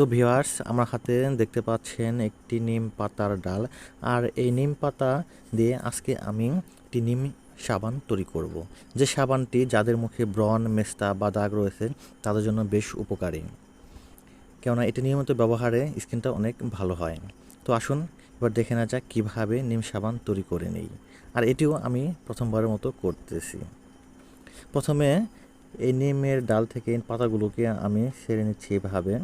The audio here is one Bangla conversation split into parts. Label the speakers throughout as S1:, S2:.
S1: তো ভিওয়ার্স আমার হাতে দেখতে পাচ্ছেন একটি নিম পাতার ডাল। আর এই নিম পাতা দিয়ে আজকে আমি একটি নিম সাবান তৈরি করব। যে সাবানটি যাদের মুখে ব্রণ, মেস্তা বা দাগ রয়েছে, তাদের জন্য বেশ উপকারী। কেননা এটি নিয়মিত ব্যবহারে স্কিনটা অনেক ভালো হয়। তো আসুন, এবার দেখে না যাক কীভাবে নিম সাবান তৈরি করে নিই। আর এটিও আমি প্রথমবারের মতো করতেছি। প্রথমে এই নিমের ডাল থেকে পাতাগুলোকে আমি সেরে নিচ্ছি এভাবে।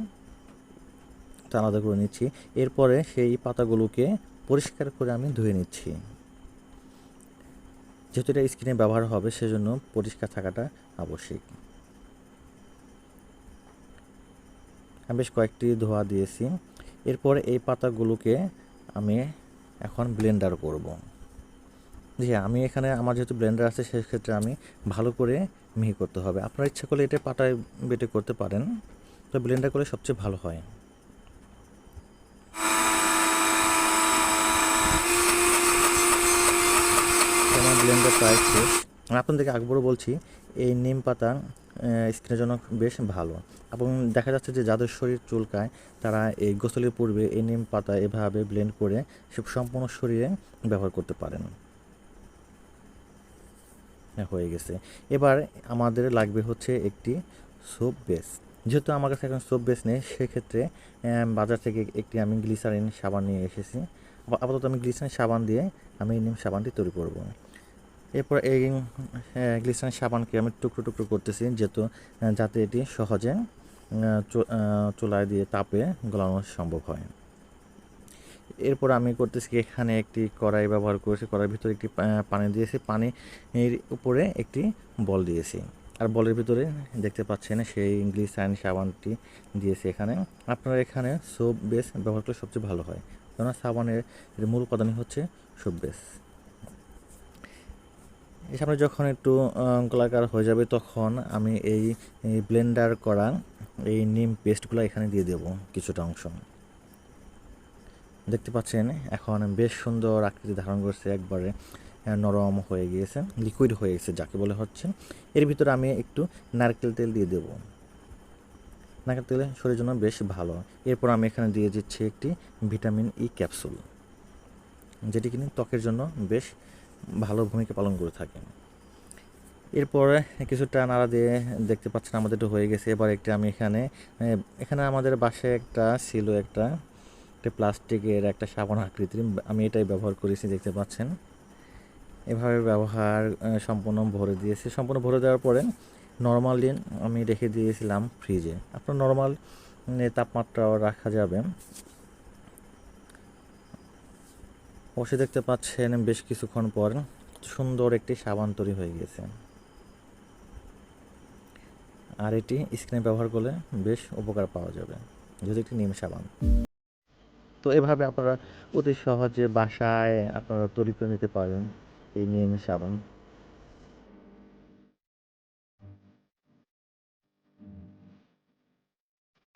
S1: আলাদা করে নিচ্ছি। এরপরে সেই পাতাগুলোকে পরিষ্কার করে আমি ধুয়ে নিচ্ছি। যেহেতু এটা স্কিনে ব্যবহার হবে, সেজন্য পরিষ্কার থাকাটা আবশ্যিক। আমি বেশ কয়েকটি ধোয়া দিয়েছি। এরপর এই পাতাগুলোকে আমি এখন ব্লেন্ডার করব। জি, আমি এখানে আমার যেহেতু ব্লেন্ডার আছে, সেক্ষেত্রে আমি ভালো করে মিহি করতে হবে। আপনার ইচ্ছা করলে এটা পাটায় বেটে করতে পারেন। তো ব্লেন্ডার করলে সবচেয়ে ভালো হয়। ব্লেন্ডার প্রায় শেষ আমি আপনাদেরকে আকবরও বলছি, এই নিম পাতা স্কিনের জন্য বেশ ভালো। এবং দেখা যাচ্ছে যে যাদের শরীর চুলকায়, তারা এই গোসলের পূর্বে এই নিম পাতা এভাবে ব্লেন্ড করে সে সম্পূর্ণ শরীরে ব্যবহার করতে পারেন। হয়ে গেছে। এবার আমাদের লাগবে হচ্ছে একটি সোপ বেস যেহেতু আমার কাছে এখন সোপ বেস নেই, সেক্ষেত্রে বাজার থেকে একটি আমি গ্লিসারিন সাবান নিয়ে এসেছি। আপাতত আমি গ্লিসারিন সাবান দিয়ে আমি এই নিম সাবানটি তৈরি করব। এরপর এই গ্লিসারিন সাবানকে আমি টুকরো টুকরো করতেছি, যেহেতু যাতে এটি সহজে চুলায় দিয়ে তাপে গলানো সম্ভব হয়। এরপর আমি করতেছি এখানে একটি কড়াই ব্যবহার করেছি, কড়াইয়ের ভিতরে একটি পানি দিয়েছি, পানির উপরে একটি বল দিয়েছি। আর বলের ভিতরে দেখতে পাচ্ছেন, সেই ইংলিশ সাইন সাবানটি দিয়েছি এখানে। আপনারা এখানে সোপ বেস ব্যবহার করলে সবচেয়ে ভালো হয়। কেননা সাবানের মূল উপাদানই হচ্ছে সোপ বেস এই সামনে যখন একটু আহ, গোলাকার হয়ে যাবে তখন আমি এই ব্লেন্ডার করা এই নিম পেস্টগুলো এখানে দিয়ে দেব কিছুটা অংশ। দেখতে পাচ্ছেন এখন বেশ সুন্দর আকৃতি ধারণ করছে একবারে নরম হয়ে গিয়েছে লিকুইড হয়ে গেছে যাকে বলে হচ্ছে। এর ভিতরে আমি একটু নারকেল তেল দিয়ে দেব। নারকেল তেল শরীরের জন্য বেশ ভালো। এরপর আমি এখানে দিয়ে দিচ্ছি একটি ভিটামিন ই ক্যাপসুল যেটি কিনা ত্বকের জন্য বেশ ভালো ভূমিকা পালন করে থাকে এরপরে কিছুটা নাড়া দিয়ে দেখতে পাচ্ছেন আমাদের একটু হয়ে গেছে। এবার একটি আমি এখানে এখানে আমাদের বাসায় একটা ছিল একটা প্লাস্টিকের একটা সাবান আকৃতির। আমি এটাই ব্যবহার করেছি, দেখতে পাচ্ছেন। এভাবে ব্যবহার সম্পূর্ণ ভরে দিয়েছি। সম্পূর্ণ ভরে দেওয়ার পরে নর্মালি আমি রেখে দিয়েছিলাম ফ্রিজে আপনার নর্মাল তাপমাত্রাও রাখা যাবে। অবশ্যই দেখতে পাচ্ছেন বেশ কিছুক্ষণ পর সুন্দর একটি সাবান তৈরি হয়ে গেছে আর এটি স্ক্রিনে ব্যবহার করলে বেশ উপকার পাওয়া যাবে যদি একটি নিম সাবান। তো এভাবে আপনারা অতি সহজে বাসায় আপনারা তৈরি করে নিতে পারেন এই নিম সাবান।